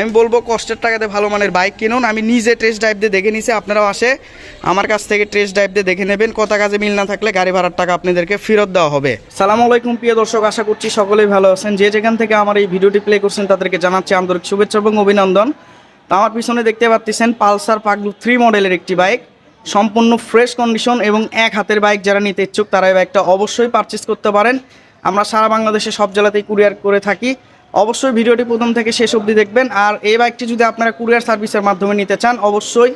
আমি বলব কষ্টের টাকাতে ভালো মানের বাইক কিনুন। আমি নিজে টেস্ট ড্রাইভ দিয়ে দেখে নিছি, আপনারাও আসে। আমার কাছ থেকে টেস্ট ড্রাইভ দিয়ে দেখে নেবেন কত কাজে মিল না থাকলে গাড়ি ভাড়ার টাকা আপনাদেরকে ফেরত দেওয়া হবে। সালাম আলাইকুম, প্রিয় দর্শক, আশা করছি সকলেই ভালো আছেন। যে যেখান থেকে আমার এই ভিডিওটি প্লে করছেন, তাদেরকে জানাচ্ছি আন্তরিক শুভেচ্ছা এবং অভিনন্দন। তো আমার পিছনে দেখতে পাচ্ছেন পালসার পাগলু থ্রি মডেলের একটি বাইক সম্পূর্ণ ফ্রেশ কন্ডিশন এবং এক হাতের বাইক যারা নিতে ইচ্ছুক, তারা এই বাইকটা অবশ্যই পারচেস করতে পারেন। আমরা সারা বাংলাদেশে সব জেলাতেই কুরিয়ার করে থাকি। অবশ্যই ভিডিওটি প্রথম থেকে শেষ অবধি দেখবেন। আর এই বাইকটি যদি আপনারা কুরিয়ার সার্ভিসের মাধ্যমে নিতে চান, অবশ্যই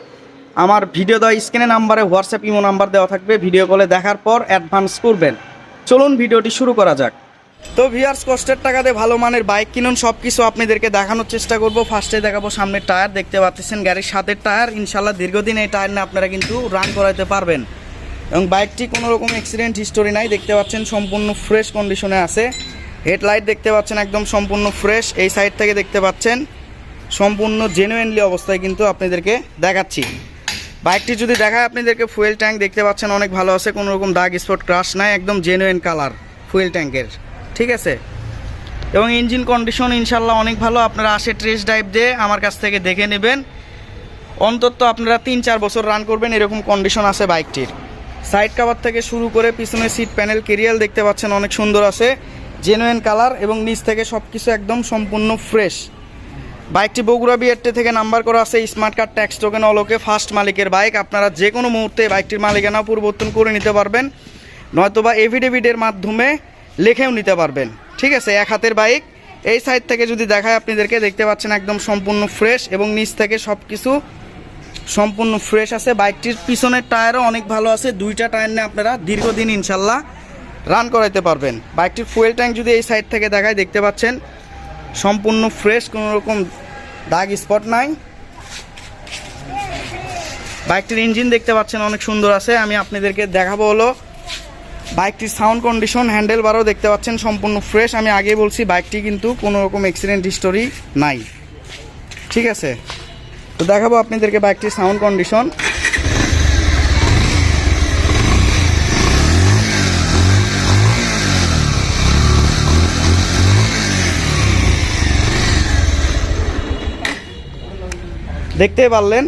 আমার ভিডিও দেওয়া স্ক্রিনে নাম্বারে হোয়াটসঅ্যাপ, ইমো নাম্বার দেওয়া থাকবে। ভিডিও কলে দেখার পর অ্যাডভান্স করবেন। চলুন ভিডিওটি শুরু করা যাক। তো ভিয়ার্স কষ্টের টাকাতে ভালো মানের বাইক কিনুন। সব কিছু আপনাদেরকে দেখানোর চেষ্টা করব। ফার্স্টে দেখাবো সামনের টায়ার দেখতে পাচ্ছেন গাড়ির সাথের টায়ার ইনশাল্লাহ দীর্ঘদিন এই টায়ার নিয়ে আপনারা কিন্তু রান করাতে পারবেন। এবং বাইকটি কোনো রকম অ্যাক্সিডেন্ট হিস্টোরি নাই। দেখতে পাচ্ছেন সম্পূর্ণ ফ্রেশ কন্ডিশনে আছে। হেডলাইট দেখতে পাচ্ছেন একদম সম্পূর্ণ ফ্রেশ, এই সাইড থেকে দেখতে পাচ্ছেন সম্পূর্ণ জেনুইনলি অবস্থায় কিন্তু আপনাদেরকে দেখাচ্ছি। বাইকটি যদি দেখায়, আপনাদেরকে ফুয়েল ট্যাঙ্ক দেখতে পাচ্ছেন, অনেক ভালো আছে, কোনো রকম দাগ স্পট ক্রাশ নাই, একদম জেনুইন কালার ফুয়েল ট্যাঙ্কের ঠিক আছে? এবং ইঞ্জিন কন্ডিশন ইনশাল্লাহ অনেক ভালো, আপনারা আসে ট্রেস ড্রাইভ দিয়ে আমার কাছ থেকে দেখে নেবেন। অন্তত আপনারা তিন চার বছর রান করবেন, এরকম কন্ডিশন আছে বাইকটির। সাইড কাভার থেকে শুরু করে পিছনে সিট প্যানেল কেরিয়াল দেখতে পাচ্ছেন, অনেক সুন্দর আছে। জেনুইন কালার এবং নিচ থেকে সব কিছু একদম সম্পূর্ণ ফ্রেশ বাইকটি বগুড়া বিআরটি থেকে নাম্বার করা আছে স্মার্ট কার্ড ট্যাক্স টোকেন অলোকে ফার্স্ট মালিকের বাইক আপনারা যে কোনো মুহূর্তে বাইকটির মালিকানা পরিবর্তন করে নিতে পারবেন, নয়তোবা এভিডেভিডের মাধ্যমে লিখেও নিতে পারবেন। ঠিক আছে, এক হাতের বাইক এই সাইড থেকে যদি দেখায় আপনাদেরকে, দেখতে পাচ্ছেন একদম সম্পূর্ণ ফ্রেশ এবং নিচ থেকে সব কিছু সম্পূর্ণ ফ্রেশ আছে। বাইকটির পিছনের টায়ারও অনেক ভালো আছে। দুইটা টায়ার নিয়ে আপনারা দীর্ঘদিন, ইনশাল্লাহ রান করাইতে পারবেন। বাইকটির ফুয়েল ট্যাঙ্ক যদি এই সাইড থেকে দেখায়, দেখতে পাচ্ছেন, সম্পূর্ণ ফ্রেশ কোনো রকম দাগ স্পট নাই। বাইকটির ইঞ্জিন দেখতে পাচ্ছেন, অনেক সুন্দর আছে। আমি আপনাদেরকে দেখাবো হলো বাইকটির সাউন্ড কন্ডিশন হ্যান্ডেল বারও দেখতে পাচ্ছেন, সম্পূর্ণ ফ্রেশ আমি আগে বলছি, বাইকটি কিন্তু কোনো রকম অ্যাক্সিডেন্ট হিস্টোরি নাই। ঠিক আছে? তো দেখাবো আপনাদেরকে বাইকটির সাউন্ড কন্ডিশন দেখতেই পারলেন।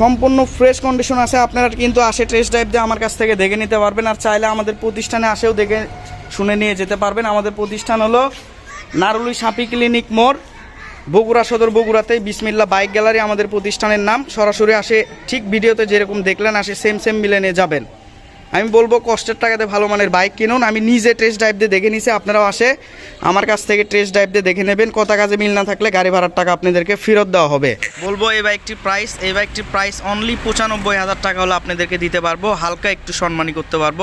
সম্পূর্ণ ফ্রেশ কন্ডিশন আছে। আপনারা কিন্তু আসে টেস্ট ড্রাইভ দিয়ে আমার কাছ থেকে দেখে নিতে পারবেন। আর চাইলে আমাদের প্রতিষ্ঠানে আসেও দেখে শুনে নিয়ে যেতে পারবেন। আমাদের প্রতিষ্ঠান হলো নারুলি সাপি ক্লিনিক মোড়, বগুড়া সদর বগুড়াতে। বিসমিল্লা বাইক গ্যালারি আমাদের প্রতিষ্ঠানের নাম। সরাসরি আসে ঠিক ভিডিওতে যেরকম দেখলেন, আসে সেম সেম মিলে নিয়ে যাবেন। আমি বলব কষ্টের টাকাতে ভালো মানের বাইক কিনুন। আমি নিজে টেস্ট ড্রাইভ দিয়ে দেখে নিছি, আপনারাও আসে। আমার কাছ থেকে টেস্ট ড্রাইভ দিয়ে দেখে নেবেন কত কাজে মিল না থাকলে গাড়ি ভাড়ার টাকা আপনাদেরকে ফেরত দেওয়া হবে। বলব এই বাইকটির প্রাইস এই বাইকটির প্রাইস অনলি পঁচানব্বই হাজার টাকা হলে আপনাদেরকে দিতে পারব, হালকা একটু সম্মানী করতে পারব।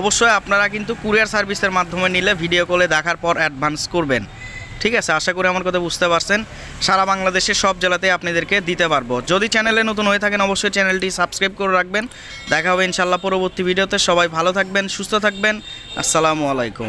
অবশ্যই আপনারা কিন্তু কুরিয়ার সার্ভিসের মাধ্যমে নিলে ভিডিও কলে দেখার পর অ্যাডভান্স করবেন। ঠিক আছে, আশা করি আমার কথা বুঝতে পারছেন। সারা বাংলাদেশের সব জেলাতে আপনাদেরকে দিতে পারব। যদি চ্যানেলে নতুন হয়ে থাকেন, অবশ্যই চ্যানেলটি সাবস্ক্রাইব করে রাখবেন। দেখা হবে ইনশাল্লাহ পরবর্তী ভিডিওতে। সবাই ভালো থাকবেন, সুস্থ থাকবেন। আসসালামু আলাইকুম।